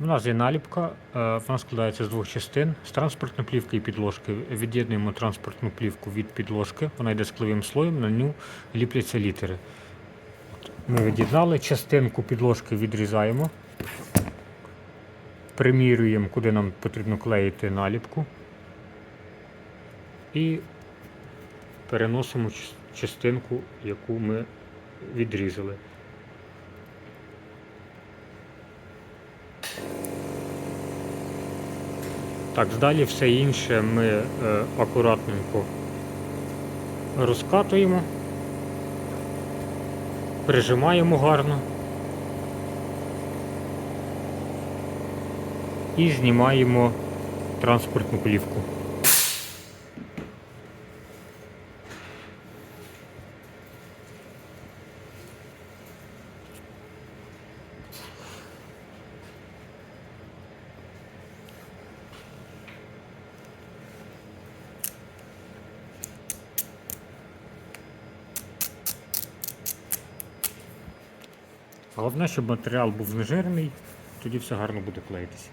У нас є наліпка, е, вона складається з двох частин з транспортної плівки і підложки. Від'єднуємо транспортну плівку від підложки, вона йде скловим слоєм, на ню ліпляться літери. Ми від'єднали, частинку підложки відрізаємо, примірюємо, куди нам потрібно клеїти наліпку. І переносимо частинку, яку ми відрізали. Так, далі все інше ми е, акуратненько розкатуємо, прижимаємо гарно і знімаємо транспортну плівку. Головне, щоб матеріал був нежирний, тоді все гарно буде клеїтися.